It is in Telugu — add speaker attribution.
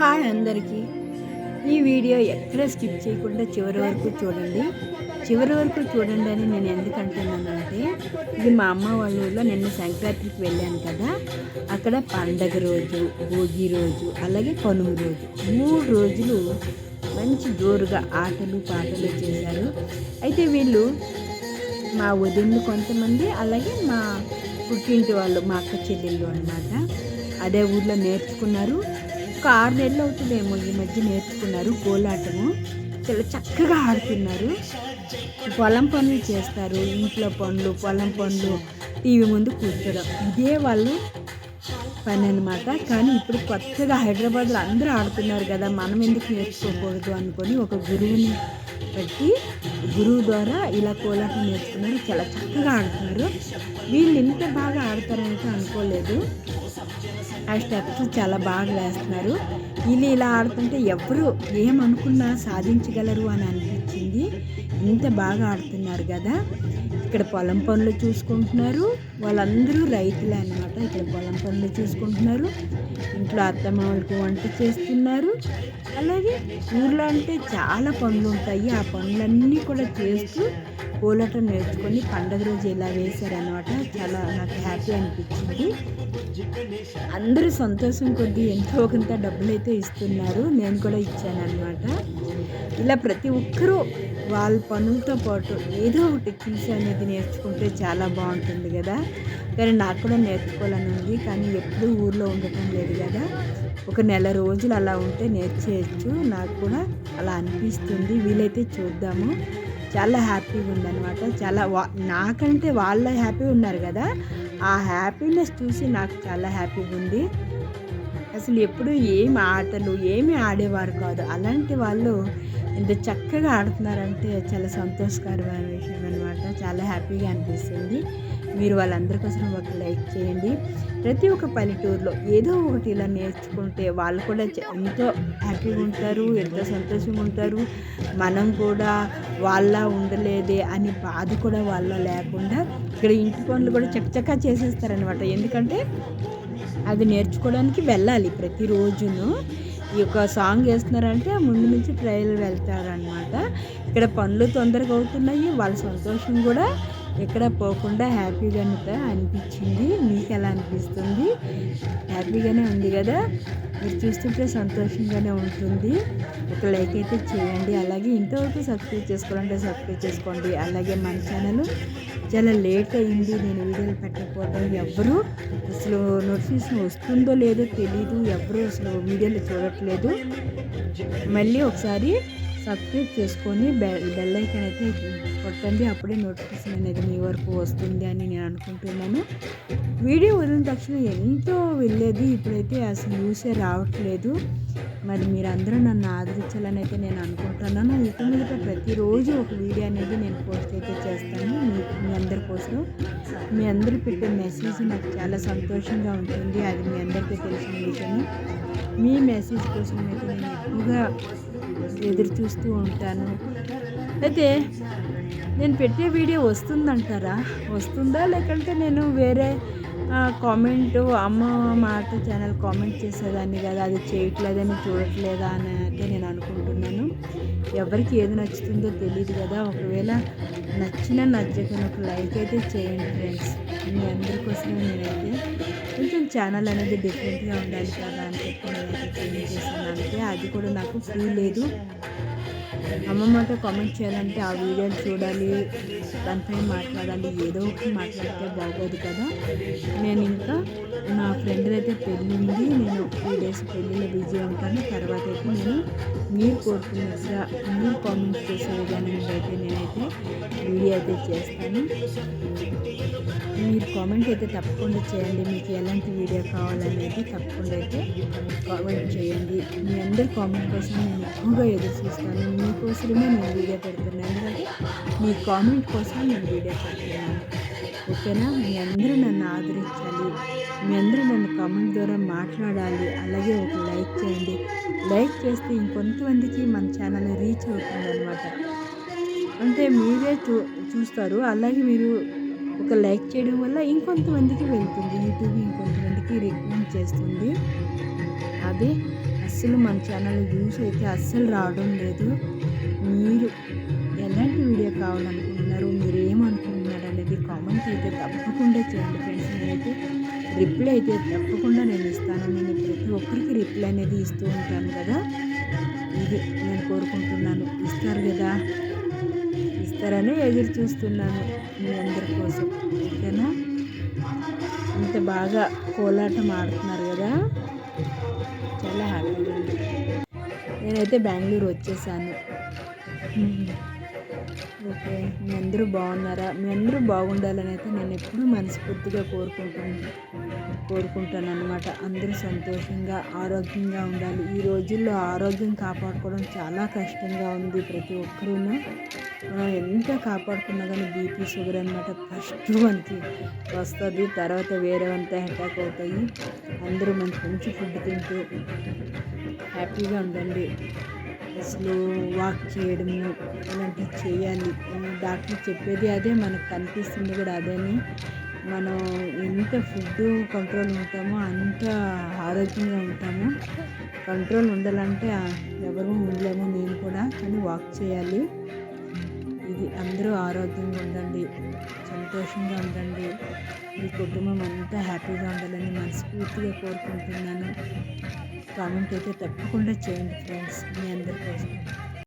Speaker 1: హాయ్ అందరికీ. ఈ వీడియో ఎక్కడ స్కిప్ చేయకుండా చివరి వరకు చూడండి. చివరి వరకు చూడండి అని నేను ఎందుకు అంటున్నానంటే ఇది మా అమ్మ వాళ్ళ ఊళ్ళో నిన్న సంక్రాంతికి వెళ్ళాను కదా. అక్కడ పండగ రోజు భోగి రోజు అలాగే కనుమ రోజు మూడు రోజులు మంచి జోరుగా ఆటలు పాటలు చేశారు. అయితే వీళ్ళు మా వదిన్లు కొంతమంది అలాగే మా పుట్టింటి వాళ్ళు మా అక్క చెల్లెళ్ళు అనమాట అదే ఊర్లో నేర్చుకున్నారు. ఒక ఆరు నెలలు అవుతుందేమో ఈ మధ్య నేర్చుకున్నారు కోలాటము. చాలా చక్కగా ఆడుతున్నారు. పొలం పనులు చేస్తారు ఇంట్లో పనులు పొలం పనులు టీవీ ముందు కూర్చోడం. ఇదే వాళ్ళు పని అనమాట కానీ ఇప్పుడు కొత్తగా హైదరాబాద్లో అందరూ ఆడుతున్నారు కదా మనం ఎందుకు నేర్చుకోకూడదు అనుకొని ఒక గురువుని పెట్టి గురువు ద్వారా ఇలా కోలాటం నేర్చుకున్నారు. చాలా చక్కగా ఆడుతున్నారు. వీళ్ళు ఇంత బాగా ఆడతారంటే అనుకోలేదు. ఆ స్టెప్స్ చాలా బాగా వేస్తున్నారు వీళ్ళు ఇలా ఆడుతుంటే ఎవరు ఏమనుకున్నా సాధించగలరు అని అనిపించింది. ఇంత బాగా ఆడుతున్నారు కదా. ఇక్కడ పొలం పనులు చూసుకుంటున్నారు. వాళ్ళందరూ రైతులే అనమాట ఇక్కడ పొలం పనులు చూసుకుంటున్నారు. ఇంట్లో అత్తమామలకు వంట చేస్తున్నారు. అలాగే ఊర్లో అంటే చాలా పనులు ఉంటాయి. ఆ పనులన్నీ కూడా చేస్తూ కోలాటం నేర్చుకొని పండగ రోజు ఇలా వేశారనమాట చాలా నాకు హ్యాపీ అనిపించింది. అందరూ సంతోషం కొద్దీ ఎంతో కొంత డబ్బులు అయితే ఇస్తున్నారు. నేను కూడా ఇచ్చాను అనమాట ఇలా ప్రతి ఒక్కరూ వాళ్ళ పనులతో పాటు ఏదో ఒకటి చూసి అనేది నేర్చుకుంటే చాలా బాగుంటుంది కదా. కానీ నాకు కూడా నేర్చుకోవాలని ఉంది. కానీ ఎప్పుడూ ఊర్లో ఉండటం లేదు కదా. ఒక నెల రోజులు అలా ఉంటే నేర్చేయచ్చు. నాకు కూడా అలా అనిపిస్తుంది. వీలైతే చూద్దాము. చాలా హ్యాపీగా ఉందన్నమాట. చాలా వా నాకంటే వాళ్ళ హ్యాపీ ఉన్నారు కదా. ఆ హ్యాపీనెస్ చూసి నాకు చాలా హ్యాపీగా ఉంది. అసలు ఎప్పుడు ఏమి ఆటలు ఏమి ఆడేవారు కాదు. అలాంటి వాళ్ళు ఇంత చక్కగా ఆడుతున్నారంటే చాలా సంతోషకరమైన విషయం అనమాట చాలా హ్యాపీగా అనిపిస్తుంది. మీరు వాళ్ళందరి కోసం ఒక లైక్ చేయండి. ప్రతి ఒక్క పల్లెటూరులో ఏదో ఒకటి ఇలా నేర్చుకుంటే వాళ్ళు కూడా ఎంతో హ్యాపీగా ఉంటారు ఎంతో సంతోషంగా ఉంటారు. మనం కూడా వాళ్ళ ఉండలేదే అని బాధ కూడా వాళ్ళ లేకుండా ఇక్కడ ఇంటి పనులు కూడా చక్కచక్క చేసేస్తారనమాట ఎందుకంటే అది నేర్చుకోవడానికి వెళ్ళాలి ప్రతిరోజును. ఈ యొక్క సాంగ్ వేస్తున్నారంటే ముందు నుంచి ట్రైల్ వెళ్తారనమాట ఇక్కడ పనులు తొందరగా అవుతున్నాయి వాళ్ళ సంతోషం కూడా ఎక్కడ పోకుండా హ్యాపీగా అనిపించింది. మీకు ఎలా అనిపిస్తుంది? హ్యాపీగానే ఉంది కదా? మీరు చూస్తుంటే సంతోషంగానే ఉంటుంది. ఒక లైక్ అయితే చేయండి. అలాగే ఇంతవరకు సబ్స్క్రైబ్ చేసుకోవాలంటే సబ్స్క్రైబ్ చేసుకోండి. అలాగే మన ఛానల్ చాలా లేట్ అయింది. నేను వీడియోలు పెట్టకపోవడం ఎవరు అసలు నోటిఫికేషన్ వస్తుందో లేదో తెలీదు. ఎవరు అసలు వీడియోలు చూడట్లేదు. మళ్ళీ ఒకసారి సబ్స్క్రైబ్ చేసుకొని బెల్ బెల్ ఐకాన్ అయితే కొట్టండి. అప్పుడే నోటిఫికేషన్ అనేది మీ వరకు వస్తుంది అని నేను అనుకుంటున్నాను. వీడియో వదిలిన తక్షణ ఎంతో వెళ్ళేది ఇప్పుడైతే అసలు యూసే రావట్లేదు. మరి మీరందరూ నన్ను ఆదరించాలని అయితే నేను అనుకుంటున్నాను. ఇక మీద ప్రతిరోజు ఒక వీడియో అనేది నేను పోస్ట్ అయితే చేస్తాను. మీ మీ అందరి కోసం. మీ అందరూ పెట్టే మెసేజ్ నాకు చాలా సంతోషంగా ఉంటుంది. అది మీ అందరికీ తెలిసిన విషయం మీ మెసేజ్ కోసం అయితే నేను ఎక్కువగా ఎదురు చూస్తూ ఉంటాను. అయితే నేను పెట్టే వీడియో వస్తుందంటారా? వస్తుందా? లేకంటే నేను వేరే కామెంట్ అమ్మ మాట ఛానల్ కామెంట్ చేసేదాన్ని కదా అది చేయట్లేదని చూడట్లేదా అని అయితే నేను అనుకుంటున్నాను. ఎవరికి ఏది నచ్చుతుందో తెలియదు కదా ఒకవేళ నచ్చిన నచ్చకుండా ఒక లైక్ అయితే చేయండి ఫ్రెండ్స్ మీ అందరి కోసం నేనైతే కొంచెం ఛానల్ అనేది డిఫరెంట్గా ఉండాలి కదా అని చెప్పి నేనైతే చేంజ్ అంటే అది కూడా నాకు ఫ్రీ లేదు. అమ్మమ్మతో కామెంట్ చేయాలంటే ఆ వీడియోలు చూడాలి దానిపై మాట్లాడాలి ఏదో ఒకటి మాట్లాడితే బాగోదు కదా. నేను ఇంకా నా ఫ్రెండ్ అయితే పెళ్ళి ఉంది నేను త్రీ డేస్ పెళ్ళిలో బిజీ ఉంటాను. తర్వాత అయితే నేను మీరు కోరుకున్నట్టుగా మీరు కామెంట్ చేసే విధానం అయితే నేనైతే వీడియో అయితే చేస్తాను. మీరు కామెంట్ అయితే తప్పకుండా చేయండి. మీకు ఎలాంటి వీడియో కావాలనేది తప్పకుండా అయితే కామెంట్ చేయండి. మీ అందరి కామెంట్ కోసం నేను ఎక్కువగా ఎదురు చూస్తాను. మీకోసమే నేను వీడియో పెడుతున్నాను ఎందుకంటే మీ కామెంట్ కోసం నేను వీడియో పెడుతున్నాను. ఓకేనా? మీ అందరూ నన్ను ఆదరించాలి. మీ అందరూ నన్ను కామెంట్ ద్వారా మాట్లాడాలి. అలాగే ఒక లైక్ చేయండి. లైక్ చేస్తే ఇంకొంతమందికి మన ఛానల్ రీచ్ అవుతుంది అనమాట అంటే మీరే చూ చూస్తారు. అలాగే మీరు ఒక లైక్ చేయడం వల్ల ఇంకొంతమందికి వెళ్తుంది. యూట్యూబ్ ఇంకొంతమందికి రికమెండ్ చేస్తుంది. అదే అస్సలు మన ఛానల్ వ్యూస్ అయితే అస్సలు రావడం లేదు. మీరు ఎలాంటి వీడియో కావాలనుకుంటున్నారు మీరు ఏమనుకుంటున్నారు అనేది కామెంట్ అయితే తప్పకుండా చేయండి ఫ్రెండ్స్. నేనైతే రిప్లై అయితే తప్పకుండా నేను ఇస్తాను. నేను ప్రతి ఒక్కరికి రిప్లై అనేది ఇస్తూ ఉంటాను కదా. ఇది నేను కోరుకుంటున్నాను. ఇస్తారు కదా. ఇస్తారని ఎదురు చూస్తున్నాను మీ అందరి కోసం. ఓకేనా? ఇంత బాగా కోలాటం ఆడుతున్నారు కదా. చాలా హ్యాపీగా ఉంది. నేనైతే బెంగళూరు వచ్చేసాను. ఓకే. మీ అందరూ బాగున్నారా? మీ అందరూ బాగుండాలని అయితే నేను ఎప్పుడూ మనస్ఫూర్తిగా కోరుకుంటున్నాను కోరుకుంటాను అనమాట అందరూ సంతోషంగా ఆరోగ్యంగా ఉండాలి. ఈ రోజుల్లో ఆరోగ్యం కాపాడుకోవడం చాలా కష్టంగా ఉంది ప్రతి ఒక్కరూ ఎంత కాపాడుకున్నా కానీ బీపీ షుగర్ అనమాట ఫస్ట్ మనకి వస్తుంది. తర్వాత వేరే అంతా అటాక్ అవుతాయి. అందరూ మంచి మంచి ఫుడ్ తింటూ హ్యాపీగా ఉండండి. అసలు వాక్ చేయడము ఇలాంటివి చేయాలి. డాక్టర్ చెప్పేది అదే మనకు కనిపిస్తుంది కూడా అదేని మనం ఎంత ఫుడ్ కంట్రోల్ ఉంటామో అంత ఆరోగ్యంగా ఉంటాము కంట్రోల్ ఉండాలంటే ఎవరు ఉండలేము నేను కూడా. కానీ వాక్ చేయాలి. అందరూ ఆరోగ్యంగా ఉండండి. సంతోషంగా ఉండండి. మీ కుటుంబం అంతా హ్యాపీగా ఉండాలని మనస్ఫూర్తిగా కోరుకుంటున్నాను. కామెంట్ అయితే తప్పకుండా చేయండి ఫ్రెండ్స్. మీ అందరి కోసం.